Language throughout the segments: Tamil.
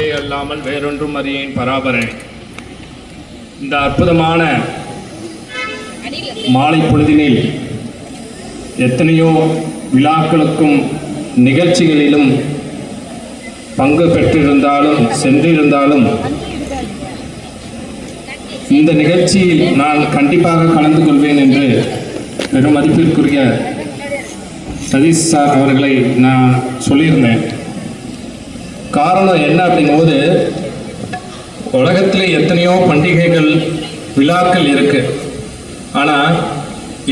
அன்பே அல்லாமல் வேறொன்றும் அறியேன் பராபரன். இந்த அற்புதமான மாலை பொழுதினில் எத்தனையோ விழாக்களுக்கும் நிகழ்ச்சிகளிலும் பங்கு பெற்றிருந்தாலும் சென்றிருந்தாலும் இந்த நிகழ்ச்சியில் நான் கண்டிப்பாக கலந்து கொள்வேன் என்று பெரும் மதிப்பிற்குரிய சதீஷ் சார் அவர்களை நான் சொல்லியிருந்தேன். காரணம் என்ன அப்படிங்கும்போது உலகத்தில் எத்தனையோ பண்டிகைகள் விழாக்கள் இருக்கு. ஆனால்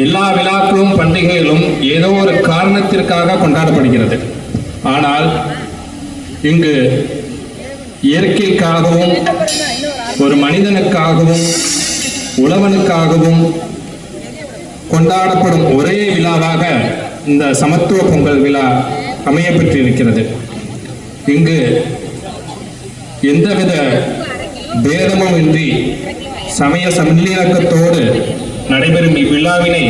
எல்லா விழாக்களும் பண்டிகைகளும் ஏதோ ஒரு காரணத்திற்காக கொண்டாடப்படுகிறது. ஆனால் இங்கு இயற்கைக்காகவும் ஒரு மனிதனுக்காகவும் உழவனுக்காகவும் கொண்டாடப்படும் ஒரே விழாவாக இந்த சமத்துவ பொங்கல் விழா அமையப்பட்டிருக்கிறது இங்கு எந்தவித பேதமும் இன்றி சமய சமநிலக்கத்தோடு நடைபெறும் இவ்விழாவினை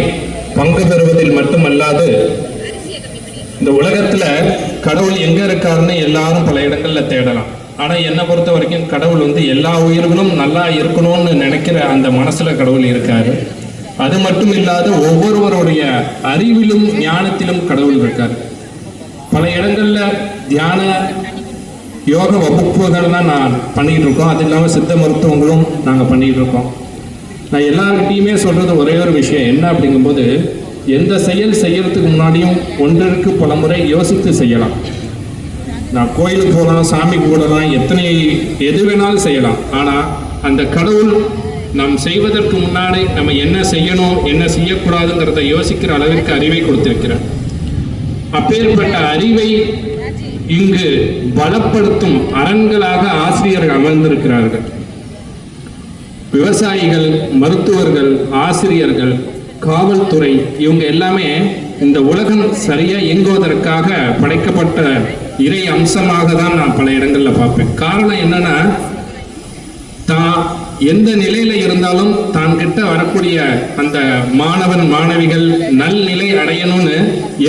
பங்கு பெறுவதில் மட்டுமல்லாது இந்த உலகத்துல கடவுள் எங்க இருக்காருன்னு எல்லாரும் பல இடங்கள்ல தேடலாம். ஆனா என்னை பொறுத்த வரைக்கும் கடவுள் வந்து எல்லா உயிர்களும் நல்லா இருக்கணும்னு நினைக்கிற அந்த மனசுல கடவுள் இருக்காரு. அது மட்டும் இல்லாத ஒவ்வொருவருடைய அறிவிலும் ஞானத்திலும் கடவுள் இருக்காரு. பல இடங்கள்ல தியான யோக வகுப்புகள் தான் நான் பண்ணிகிட்டு இருக்கோம் அது இல்லாமல் சித்த மருத்துவங்களும் நாங்கள் பண்ணிகிட்டு இருக்கோம் நான் எல்லாருக்கிட்டையுமே சொல்கிறது ஒரே ஒரு விஷயம். என்ன அப்படிங்கும்போது எந்த செயல் செய்யறதுக்கு முன்னாடியும் ஒன்றிற்கு பல முறை யோசித்து செய்யலாம். நான் கோயிலுக்கு போகலாம் சாமி கூடலாம் எத்தனை எது வேணாலும் செய்யலாம். ஆனால் அந்த கடவுள் நாம் செய்வதற்கு முன்னாடி நம்ம என்ன செய்யணும் என்ன செய்யக்கூடாதுங்கிறத யோசிக்கிற அளவிற்கு அறிவை கொடுத்திருக்கிறார். அப்பேற்பட்ட அறிவை இங்கு பலப்படுத்தும் அரண்களாக ஆசிரியர்கள் அமர்ந்திருக்கிறார்கள். விவசாயிகள் மருத்துவர்கள் ஆசிரியர்கள் காவல்துறை இவங்க எல்லாமே இந்த உலகம் சரியா இயங்குவதற்காக படைக்கப்பட்ட இறை அம்சமாக தான் நான் பல இடங்கள்ல பார்ப்பேன். காரணம் என்னன்னா தான் எந்த நிலையில இருந்தாலும் தான் கிட்ட வரக்கூடிய அந்த மாணவன் மாணவிகள் நல்நிலை அடையணும்னு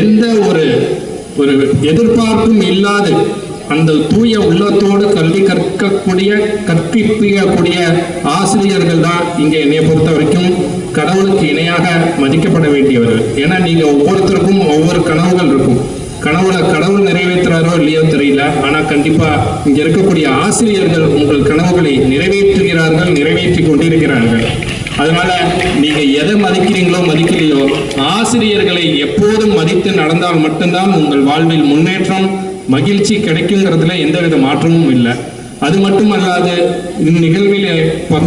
எந்த ஒரு ஒரு எதிர்பார்ப்பும் இல்லாது அந்த தூய உள்ளத்தோடு கல்வி கற்கக்கூடிய கற்பிக்கக்கூடிய ஆசிரியர்கள் தான் இங்கே என்னை பொறுத்த வரைக்கும் கடவுளுக்கு இணையாக மதிக்கப்பட வேண்டியவர்கள். ஏன்னா நீங்க ஒவ்வொருத்தருக்கும் ஒவ்வொரு கனவுகள் இருக்கும். கனவுல கடவுள் நிறைவேற்றுறாரோ இல்லையோ தெரியல. ஆனா கண்டிப்பா இங்க இருக்கக்கூடிய ஆசிரியர்கள் உங்கள் கனவுகளை நிறைவேற்றுகிறார்கள் நிறைவேற்றி கொண்டிருக்கிறார்கள். அதனால நீங்க எதை மதிக்கிறீங்களோ மதிக்கலையோ ஆசிரியர்களை எப்போதும் மதித்து நடந்தால் மட்டும்தான் உங்கள் வாழ்வில் முன்னேற்றம் மகிழ்ச்சி கிடைக்குங்கிறதுல எந்தவித மாற்றமும் இல்லை. அது மட்டுமல்லாது இந்நிகழ்வில் பக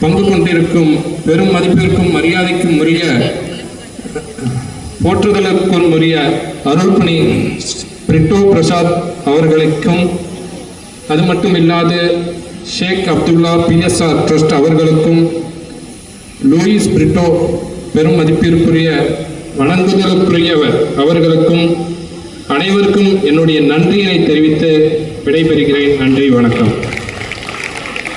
பங்கு கொண்டிருக்கும் பெரும் மதிப்பிற்கும் மரியாதைக்கும் உரிய போற்றுதலுக்கும் உரிய அருள்பணி பிரிட்டோ பிரசாத் அவர்களுக்கும் அது மட்டும் இல்லாது ஷேக் அப்துல்லா பிஎஸ்ஆர் ட்ரஸ்ட் அவர்களுக்கும் லூயிஸ் பிரிட்டோ பெரும் மதிப்பிற்குரிய வணங்குதலுக்குரியவர் அவர்களுக்கும் அனைவருக்கும் என்னுடைய நன்றியினை தெரிவித்து விடைபெறுகிறேன். நன்றி வணக்கம்.